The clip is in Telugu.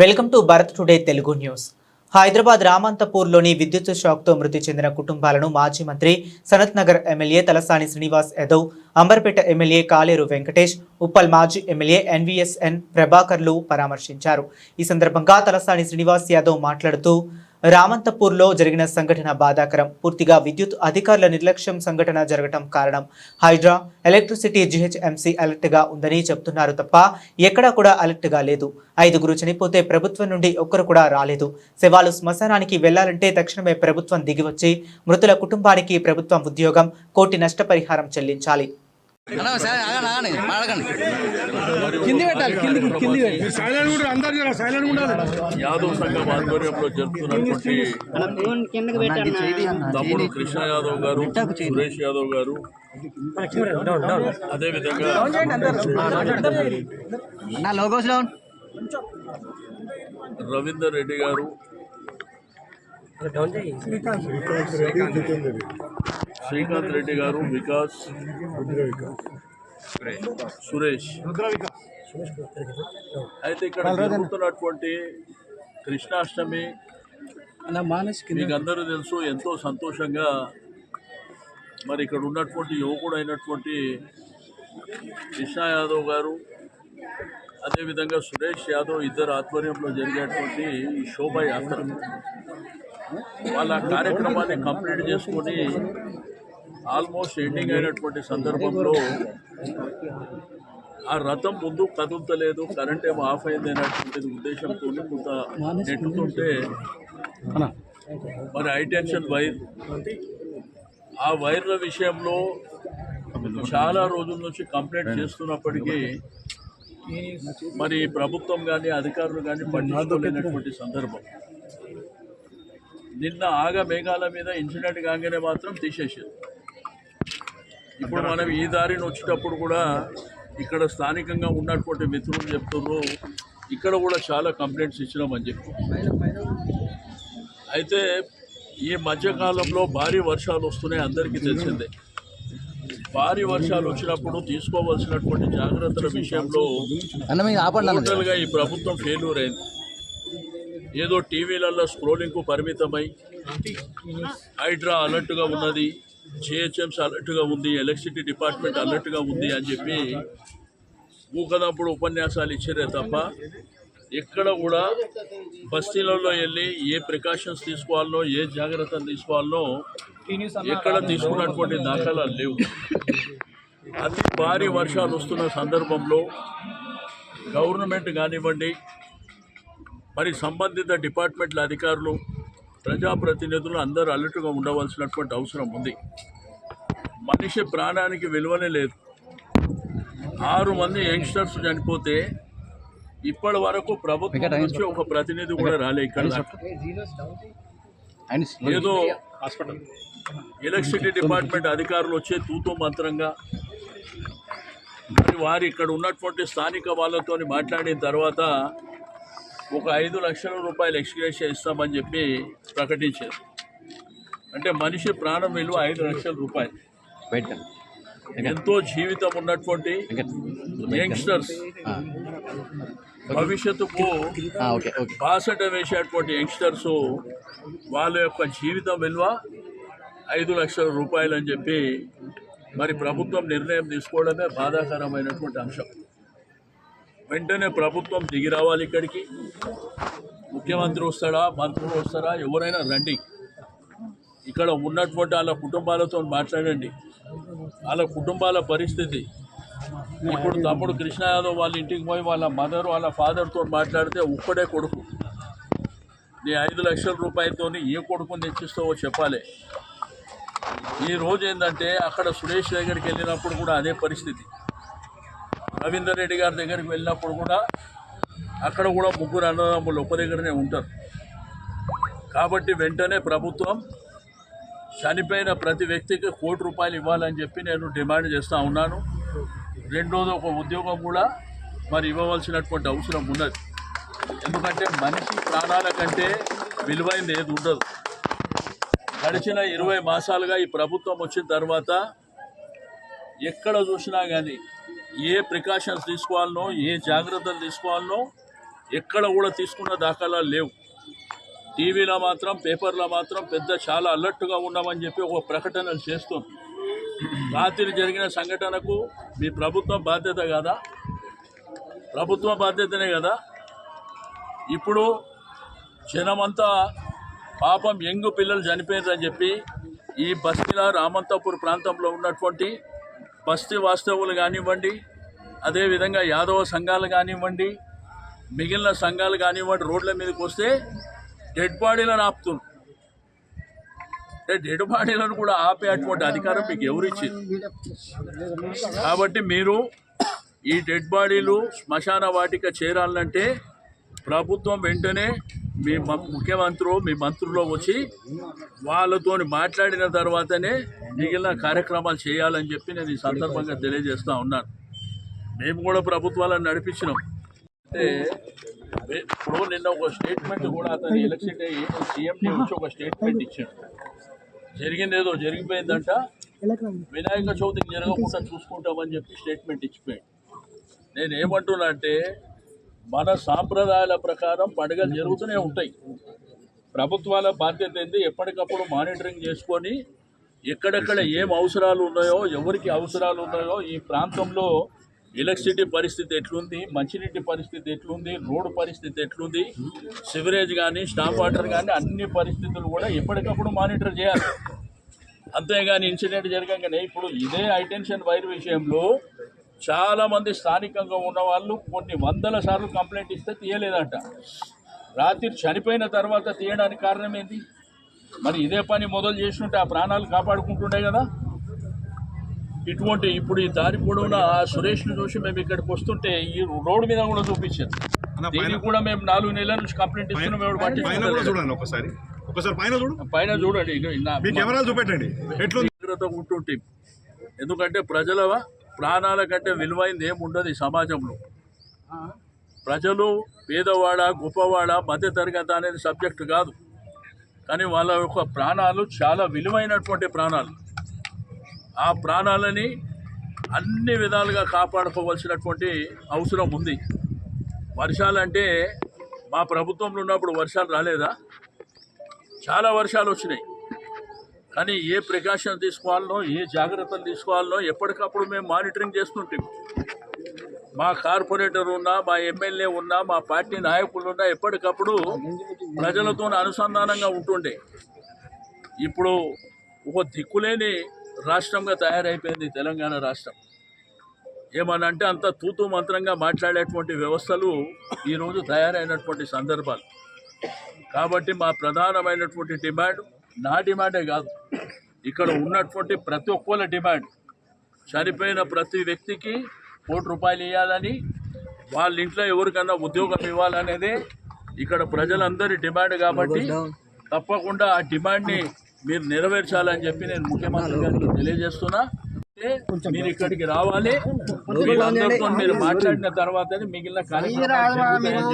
Welcome to Bharat today Telugu news. Hyderabad రామంతపూర్లోని విద్యుత్ షాక్తో మృతి చెందిన కుటుంబాలను మాజీ మంత్రి సనత్ నగర్ ఎమ్మెల్యే తలసాని శ్రీనివాస్ యాదవ్ అంబర్పేట ఎమ్మెల్యే కాలేరు వెంకటేష్ ఉప్పల్ మాజీ ఎమ్మెల్యే ఎన్వీఎస్ఎన్ ప్రభాకర్లు పరామర్శించారు. ఈ సందర్భంగా తలసాని శ్రీనివాస్ యాదవ్ మాట్లాడుతూ రామంతపూర్లో జరిగిన సంఘటన బాధాకరం. పూర్తిగా విద్యుత్ అధికారుల నిర్లక్ష్యం సంఘటన జరగటం కారణం. హైడ్రా ఎలక్ట్రిసిటీ జిహెచ్ఎంసీ అలర్ట్గా ఉందని చెప్తున్నారు తప్ప ఎక్కడా కూడా అలర్ట్గా లేదు. ఐదుగురు చనిపోతే ప్రభుత్వం నుండి ఒక్కరు కూడా రాలేదు. శవాలు శ్మశానానికి వెళ్ళాలంటే తక్షణమే ప్రభుత్వం దిగివచ్చి మృతుల కుటుంబానికి ప్రభుత్వం ఉద్యోగం కోటి నష్టపరిహారం చెల్లించాలి. సరే ఆగండి ఆగండి మాడకండి కింది పెట్టాలి కిందికి కింది పెట్టి సైలెంట్ కూడా అందరు జర సైలెంట్ ఉండాలి. యాదవ్ సంఘం ఆధ్వర్యంలో జరుపుతున్నటువంటి తమ్ముడు కృష్ణ యాదవ్ గారు సురేష్ యాదవ్ గారు. అదేవిధంగా నా లోగోస్లో రవీందర్ రెడ్డి గారు. శ్రీకాంత్ రెడ్డి గారు వికాస్ సురేష్. అయితే ఇక్కడ జరుగుతున్నటువంటి కృష్ణాష్టమి మీకు అందరూ తెలుసు ఎంతో సంతోషంగా మరి ఇక్కడ ఉన్నటువంటి యువకుడు అయినటువంటి కృష్ణ యాదవ్ గారు అదేవిధంగా సురేష్ యాదవ్ ఇద్దరు ఆధ్వర్యంలో జరిగేటువంటి ఈ శోభాయాత్ర. వాళ్ళ కార్యక్రమాన్ని కంప్లీట్ చేసుకొని ఆల్మోస్ట్ ఎండింగ్ అయినటువంటి సందర్భంలో ఆ రథం ముందు కదులుతలేదు కరెంట్ ఏమో ఆఫ్ అయింది అనేటువంటిది ఉద్దేశంతో కొంత నెట్టుతుంటే మరి హైటెన్షన్ వైర్ ఆ వైర్ల విషయంలో చాలా రోజుల నుంచి కంప్లైంట్ చేస్తున్నప్పటికీ మరి ప్రభుత్వం కానీ అధికారులు కానీ పట్టించుకోలేనటువంటి సందర్భం. నిన్న ఆగ మేఘాల మీద ఇన్సిడెంట్ కాగానే మాత్రం తీసేసారు ఇప్పుడు మనం ఈ దారిని వచ్చేటప్పుడు కూడా ఇక్కడ స్థానికంగా ఉన్నటువంటి మిత్రులు చెప్తున్నారు. ఇక్కడ కూడా చాలా కంప్లైంట్స్ ఇచ్చినామని చెప్పి. అయితే ఈ మధ్యకాలంలో భారీ వర్షాలు వస్తున్నాయి అందరికీ తెలిసిందే. భారీ వర్షాలు వచ్చినప్పుడు తీసుకోవాల్సినటువంటి జాగ్రత్తల విషయంలో టోటల్గా ఈ ప్రభుత్వం ఫెయిల్యూర్ అయింది. ఏదో టీవీలలో స్క్రోలింగ్కు పరిమితమై హైడ్రా అలర్ట్గా ఉన్నది. జిహెచ్ఎంసీ అలర్ట్గా ఉంది ఎలక్ట్రిసిటీ డిపార్ట్మెంట్ అలర్ట్గా ఉంది అని చెప్పి ఊకదప్పుడు ఉపన్యాసాలు ఇచ్చారే తప్ప ఎక్కడ కూడా బస్తీలలో వెళ్ళి ఏ ప్రికాషన్స్ తీసుకోవాలనో ఏ జాగ్రత్తలు తీసుకోవాలనో ఎక్కడ తీసుకున్నటువంటి దాఖలాలు లేవు. అతి భారీ వర్షాలు వస్తున్న సందర్భంలో గవర్నమెంట్ కానివ్వండి మరి సంబంధిత డిపార్ట్మెంట్ల అధికారులు ప్రజాప్రతినిధులు అందరూ అలర్ట్గా ఉండవలసినటువంటి అవసరం ఉంది. మనిషి ప్రాణానికి విలువనే లేదు. ఆరు మంది యంగ్స్టర్స్ చనిపోతే ఇప్పటి వరకు ప్రభుత్వం నుంచి ఒక ప్రతినిధి కూడా రాలే ఇక్కడ ఏదో హాస్పిటల్. ఎలక్ట్రిసిటీ డిపార్ట్మెంట్ అధికారులు వచ్చే తూతూ మంత్రంగా మరి వారు ఇక్కడ ఉన్నటువంటి స్థానిక వాళ్ళతో మాట్లాడిన తర్వాత ఒక ఐదు లక్షల రూపాయలు ఎక్స్గ్రేషియా ఇస్తామని చెప్పి ప్రకటించారు. అంటే మనిషి ప్రాణం విలువ ఐదు లక్షల రూపాయలు. ఎంతో జీవితం ఉన్నటువంటి యంగ్స్టర్స్. భవిష్యత్తుకు బాసట వేసేటువంటి యంగ్స్టర్స్ వాళ్ళ యొక్క జీవితం విలువ ఐదు లక్షల రూపాయలు అని చెప్పి మరి ప్రభుత్వం నిర్ణయం తీసుకోవడమే బాధాకరమైనటువంటి అంశం. వెంటనే ప్రభుత్వం దిగి రావాలి ఇక్కడికి. ముఖ్యమంత్రి వస్తాడా? మంత్రులు వస్తారా? ఎవరైనా రండి. ఇక్కడ ఉన్నటువంటి వాళ్ళ కుటుంబాలతో మాట్లాడండి. వాళ్ళ కుటుంబాల పరిస్థితి. ఇప్పుడు తమ్ముడు కృష్ణ యాదవ్ వాళ్ళ ఇంటికి పోయి వాళ్ళ మదర్ వాళ్ళ ఫాదర్తో మాట్లాడితే ఒక్కడే కొడుకు. నీ ఐదు లక్షల రూపాయలతో ఏ కొడుకుని తెచ్చిస్తావో చెప్పాలి. ఈ రోజు ఏంటంటే అక్కడ సురేష్ దగ్గరికి వెళ్ళినప్పుడు కూడా అదే పరిస్థితి. రవీందర్ రెడ్డి గారి దగ్గరికి వెళ్ళినప్పుడు కూడా అక్కడ కూడా ముగ్గురు అన్నదమ్ములు ఒక్క దగ్గరనే ఉంటారు. కాబట్టి వెంటనే ప్రభుత్వం చనిపోయిన ప్రతి వ్యక్తికి కోటి రూపాయలు ఇవ్వాలని చెప్పి నేను డిమాండ్ చేస్తూ ఉన్నాను. రెండోది ఒక ఉద్యోగం కూడా మరి ఇవ్వవలసినటువంటి అవసరం ఉన్నది. ఎందుకంటే మనిషి ప్రాణాల కంటే విలువైంది ఏది ఉండదు. గడిచిన ఇరవై మాసాలుగా ఈ ప్రభుత్వం వచ్చిన తర్వాత ఎక్కడ చూసినా కానీ ఏ ప్రికాషన్స్ తీసుకోవాలనో ఏ జాగ్రత్తలు తీసుకోవాలనో ఎక్కడ కూడా తీసుకున్న దాఖలాలు లేవు. టీవీలో మాత్రం పేపర్లో మాత్రం పెద్ద చాలా అలర్ట్గా ఉన్నామని చెప్పి ఒక ప్రకటనలు చేస్తుంది. రాత్రి జరిగిన సంఘటనకు మీ ప్రభుత్వం బాధ్యత కదా? ప్రభుత్వ బాధ్యతనే కదా? ఇప్పుడు జనమంతా పాపం ఎంగు పిల్లలు చనిపోయారని చెప్పి ఈ బస్తీల రామంతాపూర్ ప్రాంతంలో ఉన్నటువంటి బస్తీ వాస్తవులు కానివ్వండి అదేవిధంగా యాదవ సంఘాలు కానివ్వండి మిగిలిన సంఘాలు కానివ్వండి రోడ్ల మీదకి వస్తే డెడ్ బాడీలను ఆపుతున్నారు. అంటే డెడ్ బాడీలను కూడా ఆపే అటువంటి అధికారం మీకు ఎవరిచ్చింది కాబట్టి మీరు ఈ డెడ్ బాడీలు శ్మశాన వాటిక చేరాలంటే ప్రభుత్వం వెంటనే మీ మ- ముఖ్యమంత్రులు మీ మంత్రులు వచ్చి వాళ్ళతో మాట్లాడిన తర్వాతనే మిగిలిన కార్యక్రమాలు చేయాలని చెప్పి నేను ఈ సందర్భంగా తెలియజేస్తూ ఉన్నాను. మేము కూడా ప్రభుత్వాలను నడిపించినాం. అంటే ఇప్పుడు నిన్న ఒక స్టేట్మెంట్ కూడా అతను ఎలక్షన్ అయ్యి సీఎంటీ వచ్చి ఒక స్టేట్మెంట్ ఇచ్చాడు. జరిగింది ఏదో జరిగిపోయిందంట. వినాయక చవితికి జరగకుండా చూసుకుంటామని చెప్పి స్టేట్మెంట్ ఇచ్చిపోయాడు. నేను ఏమంటున్నా అంటే మన సాంప్రదాయాల ప్రకారం పండుగలు జరుగుతూనే ఉంటాయి. ప్రభుత్వాల బాధ్యత ఏంది? ఎప్పటికప్పుడు మానిటరింగ్ చేసుకొని ఎక్కడెక్కడ ఏం అవసరాలు ఉన్నాయో ఎవరికి అవసరాలు ఉన్నాయో ఈ ప్రాంతంలో ఎలక్ట్రిసిటీ పరిస్థితి ఎట్లుంది మంచినీటి పరిస్థితి ఎట్లుంది రోడ్డు పరిస్థితి ఎట్లుంది సివరేజ్ కానీ స్టాప్ వాటర్ కానీ అన్ని పరిస్థితులు కూడా ఎప్పటికప్పుడు మానిటర్ చేయాలి. అంతేగాని ఇన్సిడెంట్ జరగగానే ఇప్పుడు ఇదే హైటెన్షన్ వైర్ విషయంలో చాలా మంది స్థానికంగా ఉన్న వాళ్ళు కొన్ని వందల సార్లు కంప్లైంట్ ఇస్తే తీయలేదంట. రాత్రి చనిపోయిన తర్వాత తీయడానికి కారణం ఏంటి? మరి ఇదే పని మొదలు చేస్తుంటే ఆ ప్రాణాలు కాపాడుకుంటుండే కదా? ఇటువంటి ఇప్పుడు ఈ దారి పొడవునా ఆ సురేష్ను చూసి మేము ఇక్కడికి వస్తుంటే ఈ రోడ్డు మీద కూడా చూపించారు. దీనికి కూడా మేము నాలుగు నెలల నుంచి కంప్లైంట్ ఇస్తున్నాం. చూడండి ఒకసారి. ఒకసారి పైన చూడు. పైన చూడండి చూపెట్టండి. ఉంటుంటే ఎందుకంటే ప్రజల ప్రాణాల కంటే విలువైంది ఏముండదు ఈ సమాజంలో. ప్రజలు పేదవాడ గొప్పవాడ మధ్యతరగతి అనేది సబ్జెక్ట్ కాదు. కానీ వాళ్ళ యొక్క ప్రాణాలు చాలా విలువైనటువంటి ప్రాణాలు. ఆ ప్రాణాలని అన్ని విధాలుగా కాపాడుకోవాల్సినటువంటి అవసరం ఉంది. వర్షాలంటే మా ప్రభుత్వంలో ఉన్నప్పుడు వర్షాలు రాలేదా? చాలా వర్షాలు వచ్చినాయి. కానీ ఏ ప్రికాషన్ తీసుకోవాలనో ఏ జాగ్రత్తలు తీసుకోవాలనో ఎప్పటికప్పుడు మేము మానిటరింగ్ చేస్తుంటాం మా కార్పొరేటర్ ఉన్నా మా ఎమ్మెల్యే ఉన్నా మా పార్టీ నాయకులు ఉన్నా ఎప్పటికప్పుడు ప్రజలతో అనుసంధానంగా ఉంటుండే. ఇప్పుడు ఒక దిక్కులేని రాష్ట్రంగా తయారైపోయింది తెలంగాణ రాష్ట్రం. ఏమనంటే అంత తూతు మంత్రంగా మాట్లాడేటువంటి వ్యవస్థలు ఈరోజు తయారైనటువంటి సందర్భాలు. కాబట్టి మా ప్రధానమైనటువంటి డిమాండ్ నా డిమాండే కాదు. ఇక్కడ ఉన్నటువంటి ప్రతి ఒక్కళ్ళ డిమాండ్ చనిపోయిన ప్రతి వ్యక్తికి కోటి రూపాయలు ఇవ్వాలని వాళ్ళ ఇంట్లో ఎవరికన్నా ఉద్యోగం ఇవ్వాలనేదే ఇక్కడ ప్రజలందరి డిమాండ్ కాబట్టి తప్పకుండా ఆ డిమాండ్ని మీరు నెరవేర్చాలని చెప్పి నేను ముఖ్యమంత్రి గారికి తెలియజేస్తున్నా. మీరు ఇక్కడికి రావాలి. వీళ్ళందరితో మీరు మాట్లాడిన తర్వాతనే మిగిలిన కార్యక్రమాలు